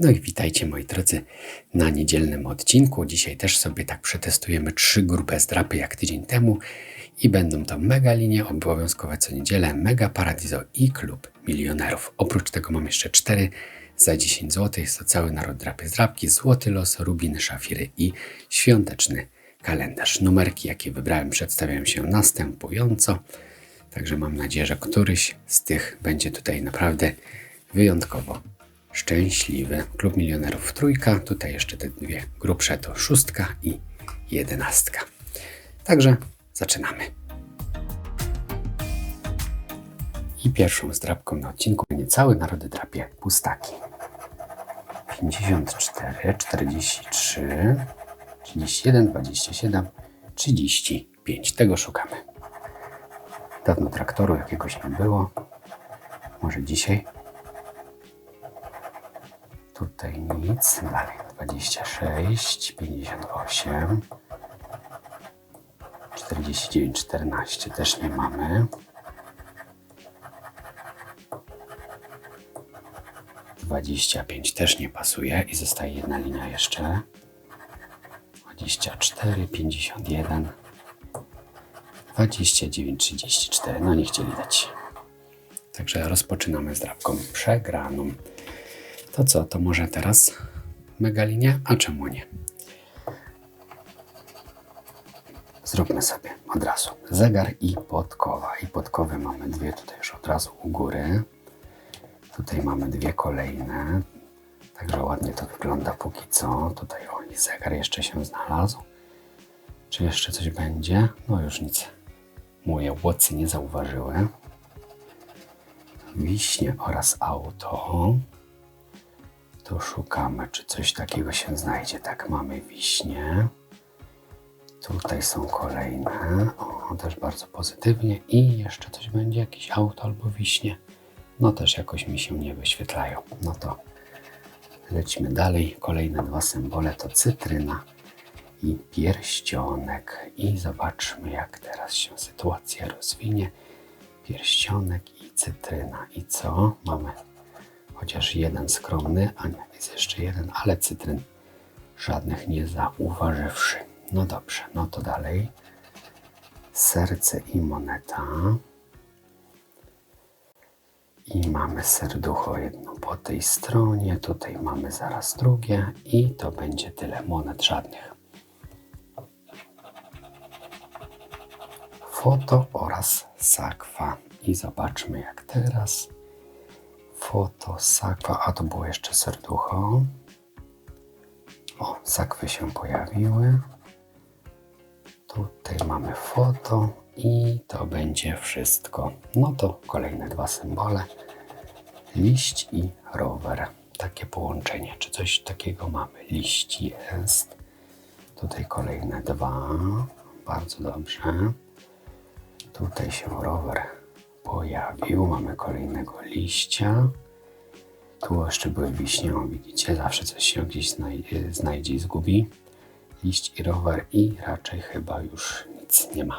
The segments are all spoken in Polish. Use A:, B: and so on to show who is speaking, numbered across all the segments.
A: No i witajcie moi drodzy na niedzielnym odcinku. Dzisiaj też sobie tak przetestujemy trzy grube zdrapy jak tydzień temu i będą to mega linie obowiązkowe co niedzielę, mega paradiso i klub milionerów. Oprócz tego mam jeszcze cztery za 10 zł. Jest to cały naród drapy zdrapki, złoty los, rubiny, szafiry i świąteczny kalendarz. Numerki jakie wybrałem przedstawiają się następująco. Także mam nadzieję, że któryś z tych będzie tutaj naprawdę wyjątkowo szczęśliwy. Klub Milionerów trójka, tutaj jeszcze te dwie grubsze to szóstka i jedenastka. Także zaczynamy. I pierwszą zdrabką na odcinku będzie cały narody drapie pustaki. 54, 43, 31, 27, 35. Tego szukamy. Dawno traktoru jakiegoś nie było. Może dzisiaj Tutaj nic. Dalej 26, 58, 49, 14 też nie mamy. 25 też nie pasuje i zostaje jedna linia jeszcze. 24, 51, 29, 34. No nie chcieli dać. Także rozpoczynamy z drabką przegraną. To co, to może teraz megalinie? A czemu nie? Zróbmy sobie od razu zegar i podkowa. I podkowy mamy dwie tutaj już od razu u góry. Tutaj mamy dwie kolejne. Także ładnie to wygląda póki co. Tutaj o, i zegar jeszcze się znalazł. Czy jeszcze coś będzie? No już nic. Moje łocy nie zauważyły. Wiśnie oraz auto. Tu szukamy, czy coś takiego się znajdzie. Tak, mamy wiśnie. Tutaj są kolejne. O, też bardzo pozytywnie. I jeszcze coś będzie, jakiś auto albo wiśnie. No też jakoś mi się nie wyświetlają. No to lecimy dalej. Kolejne dwa symbole to cytryna i pierścionek. I zobaczmy, jak teraz się sytuacja rozwinie. Pierścionek i cytryna. I co? Mamy chociaż jeden skromny, a nie, jest jeszcze jeden, ale cytryn żadnych nie zauważywszy. No dobrze, no to dalej. Serce i moneta. I mamy serducho jedno po tej stronie, tutaj mamy zaraz drugie i to będzie tyle monet żadnych. Foto oraz sakwa. I zobaczmy jak teraz foto, sakwa, a to było jeszcze serducho. O, sakwy się pojawiły. Tutaj mamy foto i to będzie wszystko. No to kolejne dwa symbole. Liść i rower. Takie połączenie. Czy coś takiego mamy? Liść jest. Tutaj kolejne dwa. Bardzo dobrze. Tutaj się rower pojawił. Mamy kolejnego liścia. Tu jeszcze były wiśnie, widzicie, zawsze coś się gdzieś znajdzie i zgubi. Liść i rower i raczej chyba już nic nie ma.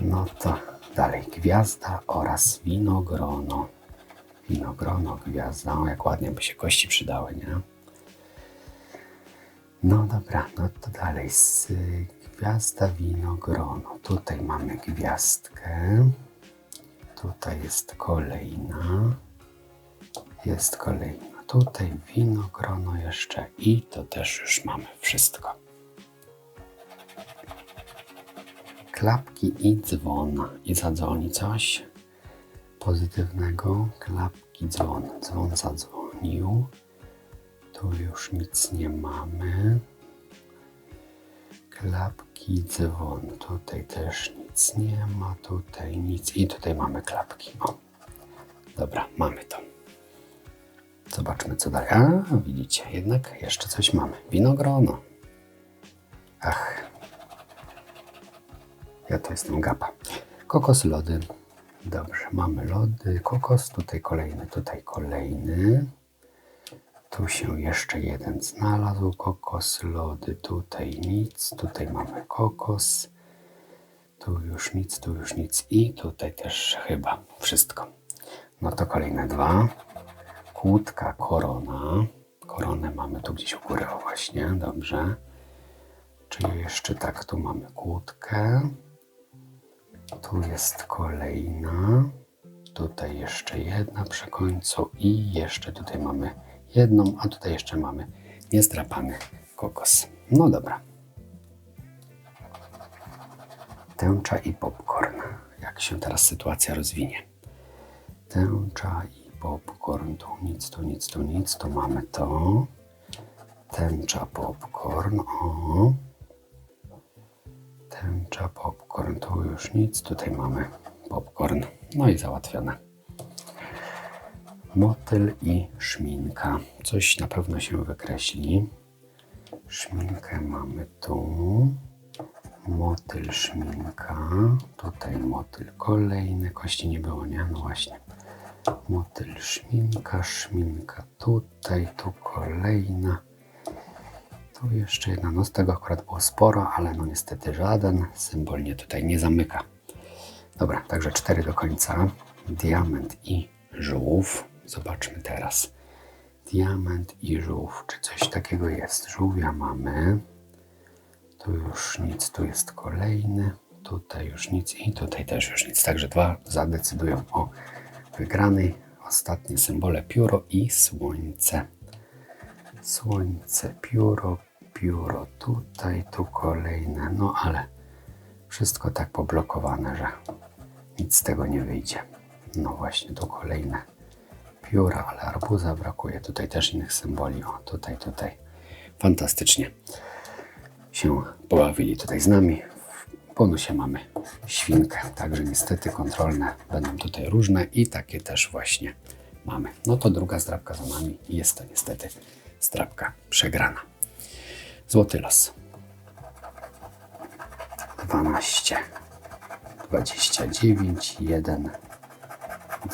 A: No to dalej gwiazda oraz winogrono. Winogrono, gwiazda, o, jak ładnie by się kości przydały, nie? No dobra, no to dalej z gwiazda, winogrono. Tutaj mamy gwiazdkę. Tutaj jest kolejna. Jest kolejna. Tutaj winogrono jeszcze i to też już mamy wszystko. Klapki i dzwon. I zadzwoni coś pozytywnego. Klapki, dzwon. Dzwon zadzwonił. Tu już nic nie mamy. Klapki, dzwon. Tutaj też nic nie ma. Tutaj nic. I tutaj mamy klapki. O. Dobra, mamy to. Zobaczmy co dalej. A, widzicie, jednak jeszcze coś mamy. Winogrono. Ach. Ja to jestem gapa. Kokos, lody. Dobrze, mamy lody, kokos. Tutaj kolejny, tutaj kolejny. Tu się jeszcze jeden znalazł. Kokos, lody. Tutaj nic. Tutaj mamy kokos. Tu już nic, tu już nic. I tutaj też chyba wszystko. No to kolejne dwa kłódka korona. koronę mamy tu gdzieś u góry, właśnie, dobrze. Czyli jeszcze tak, tu mamy kłódkę. Tu jest kolejna. Tutaj jeszcze jedna przy końcu i jeszcze tutaj mamy jedną, a tutaj jeszcze mamy niestrapany kokos. No dobra. Tęcza i popcorn. Jak się teraz sytuacja rozwinie? Tęcza i popcorn. Tu nic, tu nic, tu nic. Tu mamy to. Tęcza, popcorn. O. Tęcza, popcorn. Tu już nic. Tutaj mamy popcorn. No i załatwione. Motyl i szminka. Coś na pewno się wykreśli. Szminkę mamy tu. Motyl, szminka. Tutaj motyl kolejny. Kości nie było, nie? No właśnie. Motyl, szminka, szminka tutaj, tu kolejna. Tu jeszcze jedna. No z tego akurat było sporo, ale no niestety żaden symbol mnie tutaj nie zamyka. Dobra, także cztery do końca. Diament i żółw. Zobaczmy teraz. Diament i żółw. Czy coś takiego jest? Żółwia mamy. Tu już nic, tu jest kolejny. Tutaj już nic i tutaj też już nic. Także dwa zadecydują o wygranej. Ostatnie symbole pióro i słońce. Słońce, pióro, pióro. Tutaj, tu kolejne. No ale wszystko tak poblokowane, że nic z tego nie wyjdzie. No właśnie, tu kolejne pióra, ale arbuza brakuje. Tutaj też innych symboli. O, tutaj, tutaj. Fantastycznie się pobawili tutaj z nami. Bonusie mamy świnkę, także niestety kontrolne będą tutaj różne i takie też właśnie mamy. No to druga zdrabka za nami i jest to niestety zdrabka przegrana. Złoty los. 12, 29, 1,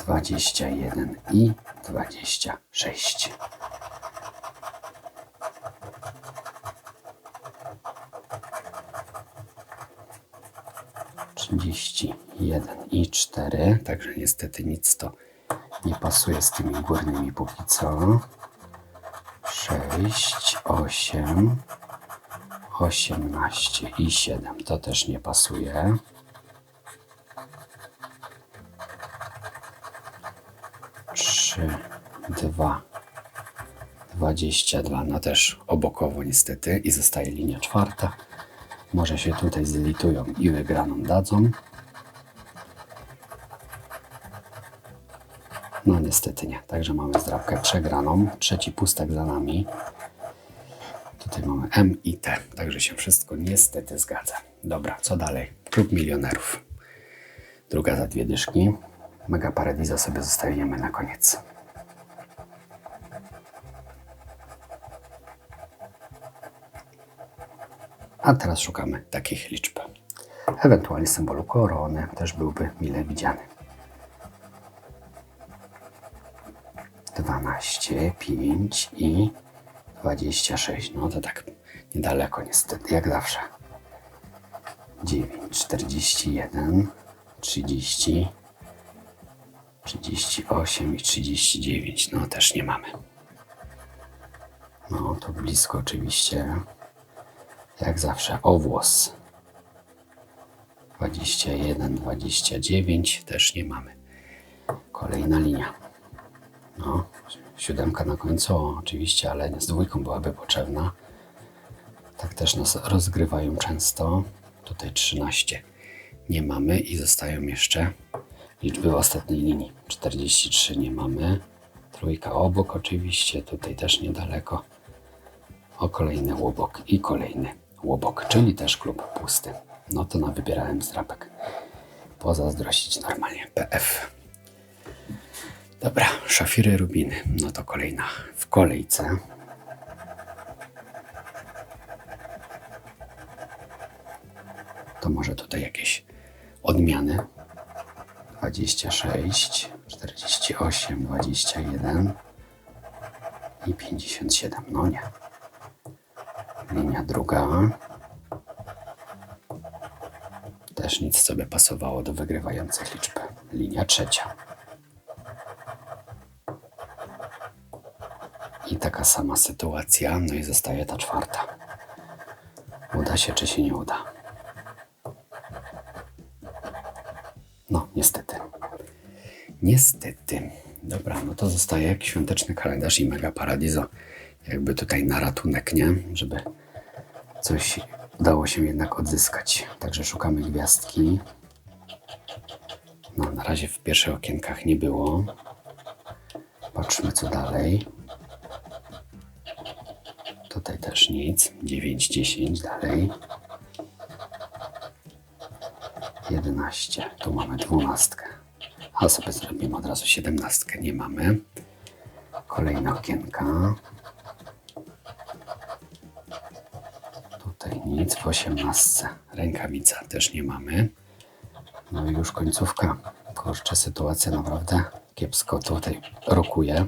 A: 21 i 26. Trzydzieści jeden i cztery, także niestety nic to nie pasuje z tymi górnymi póki co. Sześć, osiem, osiemnaście i siedem, to też nie pasuje. Trzy, dwa, dwadzieścia dwa, no też obokowo niestety i zostaje linia czwarta. Może się tutaj zlitują i wygraną dadzą. No niestety nie, także mamy zdrabkę przegraną. Trzeci pustek za nami. Tutaj mamy M i T, także się wszystko niestety zgadza. Dobra, co dalej? Klub milionerów. Druga za dwie dyszki. Mega Paradiso sobie zostawiamy na koniec. A teraz szukamy takich liczb. Ewentualnie symbolu korony też byłby mile widziany. 12, 5 i 26. No to tak niedaleko niestety, jak zawsze. 9, 41, 30, 38 i 39. No też nie mamy. No to blisko oczywiście. Jak zawsze owłos. 21, 29 też nie mamy. Kolejna linia. No, siódemka na końcu oczywiście, ale z dwójką byłaby potrzebna. Tak też nas rozgrywają często. Tutaj 13 nie mamy i zostają jeszcze liczby w ostatniej linii. 43 nie mamy. Trójka obok oczywiście, tutaj też niedaleko. O kolejny łobok i kolejny łobok, czyli też klub pusty. No to na wybierałem zdrapek. Pozazdrościć normalnie. PF. Dobra, szafiry, rubiny. No to kolejna w kolejce. To może tutaj jakieś odmiany. 26, 48, 21 i 57. No nie. Linia druga. Też nic sobie pasowało do wygrywających liczb. Linia trzecia. I taka sama sytuacja, no i zostaje ta czwarta. Uda się, czy się nie uda? No, niestety. Niestety. Dobra, no to zostaje świąteczny kalendarz i mega paradizo. Jakby tutaj na ratunek, nie? Żeby coś udało się jednak odzyskać. Także szukamy gwiazdki. No, na razie w pierwszych okienkach nie było. Patrzmy co dalej. Tutaj też nic. 9, 10 dalej. 11. Tu mamy dwunastkę. A sobie zrobimy od razu siedemnastkę. Nie mamy. Kolejne okienka. Nic. W osiemnastce rękawica też nie mamy. No i już końcówka. Kurczę, sytuacja naprawdę kiepsko tutaj rokuje.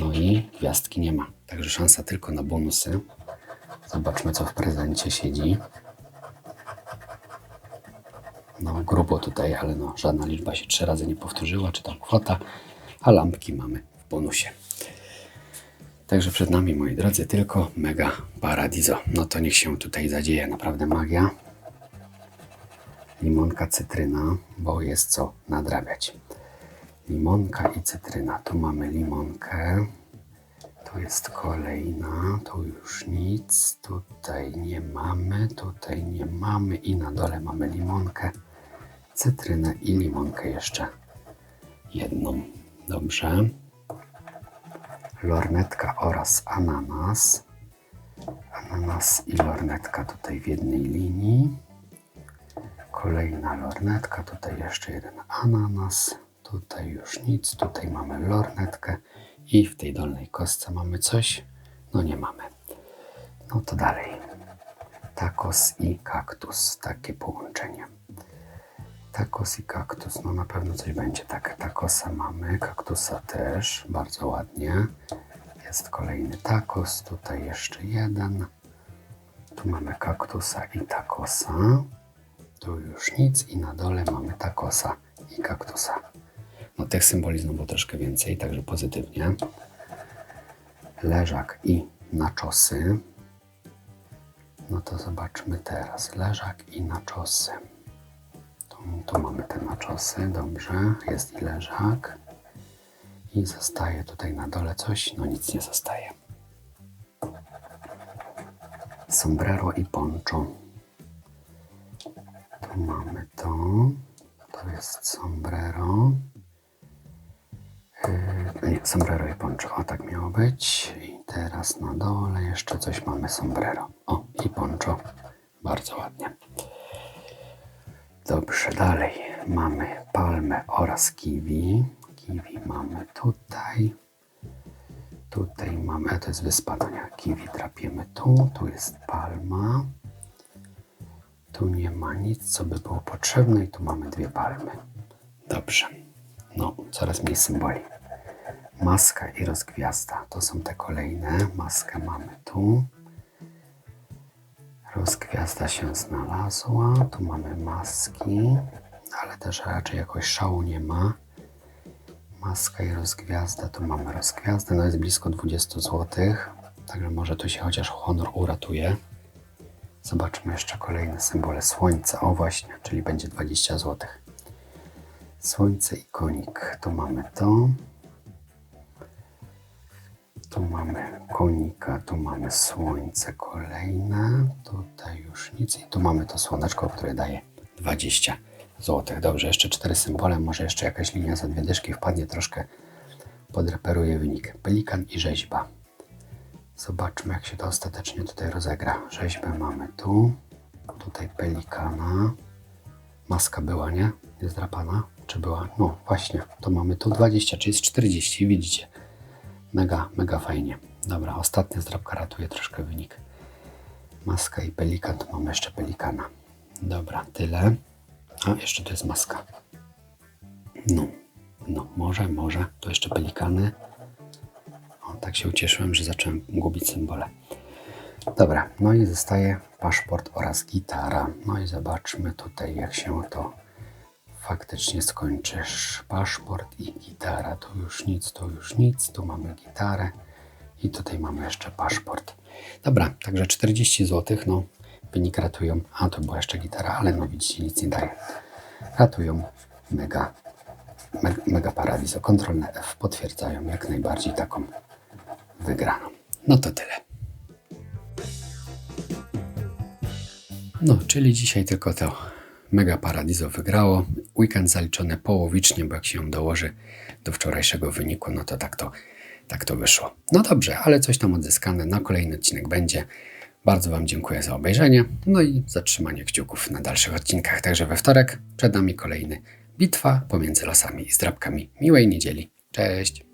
A: No i gwiazdki nie ma. Także szansa tylko na bonusy. Zobaczmy, co w prezencie siedzi. No, grubo tutaj, ale no, żadna liczba się trzy razy nie powtórzyła, czy tam kwota, a lampki mamy w bonusie. Także przed nami, moi drodzy, tylko mega paradizo. No to niech się tutaj zadzieje naprawdę magia. Limonka, cytryna, bo jest co nadrabiać. Limonka i cytryna. Tu mamy limonkę. Tu jest kolejna. Tu już nic. Tutaj nie mamy. Tutaj nie mamy. I na dole mamy limonkę, cytrynę i limonkę jeszcze jedną. Dobrze. Lornetka oraz ananas. Ananas i lornetka tutaj w jednej linii. Kolejna lornetka, tutaj jeszcze jeden ananas, tutaj już nic, tutaj mamy lornetkę i w tej dolnej kostce mamy coś, no nie mamy. No to dalej. Tacos i kaktus, takie połączenie. Tacos i kaktus, no na pewno coś będzie. Tak, tacosa mamy, kaktusa też, bardzo ładnie. Jest kolejny tacos, tutaj jeszcze jeden. Tu mamy kaktusa i tacosa. Tu już nic i na dole mamy takosa i kaktusa. No tych symboli znowu troszkę więcej, także pozytywnie. Leżak i naczosy. No to zobaczmy teraz. Leżak i naczosy. Tu, mamy te naczosy, dobrze. Jest i leżak. I zostaje tutaj na dole coś, no nic nie zostaje. Sombrero i poncho. Tu mamy to. To jest sombrero. Yy, nie, sombrero i poncho. O, tak miało być. I teraz na dole jeszcze coś mamy sombrero. O, i poncho. Bardzo ładnie. Dobrze, dalej mamy palmę oraz kiwi. Kiwi mamy tutaj. Tutaj mamy, to jest wyspadania. Kiwi trapiemy tu. Tu jest palma. Tu nie ma nic, co by było potrzebne i tu mamy dwie palmy. Dobrze. No, coraz mniej symboli. Maska i rozgwiazda to są te kolejne. Maskę mamy tu. Rozgwiazda się znalazła. Tu mamy maski, ale też raczej jakoś szału nie ma. Maska i rozgwiazda. Tu mamy rozgwiazdę. No jest blisko 20 zł. Także może tu się chociaż honor uratuje. Zobaczmy jeszcze kolejne symbole. Słońce, o właśnie, czyli będzie 20 zł. Słońce i konik. Tu mamy to. Tu mamy konika, tu mamy słońce kolejne. Tutaj już nic. I tu mamy to słoneczko, które daje 20 zł. Dobrze, jeszcze cztery symbole. Może jeszcze jakaś linia za dwie wpadnie, troszkę podreperuje wynik. Pelikan i rzeźba. Zobaczmy, jak się to ostatecznie tutaj rozegra. Rzeźbę mamy tu. Tutaj pelikana. Maska była, nie? Jest drapana? Czy była? No właśnie, to mamy tu 20, czyli jest 40, widzicie. Mega, mega fajnie. Dobra, ostatnia zdrabka ratuje troszkę wynik. Maska i pelikan, tu mamy jeszcze pelikana. Dobra, tyle. A, jeszcze tu jest maska. No, no, może, może. Tu jeszcze pelikany. O, tak się ucieszyłem, że zacząłem gubić symbole. Dobra, no i zostaje paszport oraz gitara. No i zobaczmy tutaj, jak się to faktycznie skończysz paszport i gitara. Tu już nic, tu już nic. Tu mamy gitarę i tutaj mamy jeszcze paszport. Dobra, także 40 zł. No, wynik ratują. A to była jeszcze gitara, ale no widzicie, nic nie daje. Ratują mega, mega, mega paradiso. Kontrolne F potwierdzają jak najbardziej taką wygraną. No to tyle. No, czyli dzisiaj tylko to Mega Paradiso wygrało. Weekend zaliczony połowicznie, bo jak się dołoży do wczorajszego wyniku, no to tak to, tak to wyszło. No dobrze, ale coś tam odzyskane na kolejny odcinek będzie. Bardzo Wam dziękuję za obejrzenie, no i za trzymanie kciuków na dalszych odcinkach. Także we wtorek przed nami kolejny bitwa pomiędzy losami i zdrabkami. Miłej niedzieli. Cześć!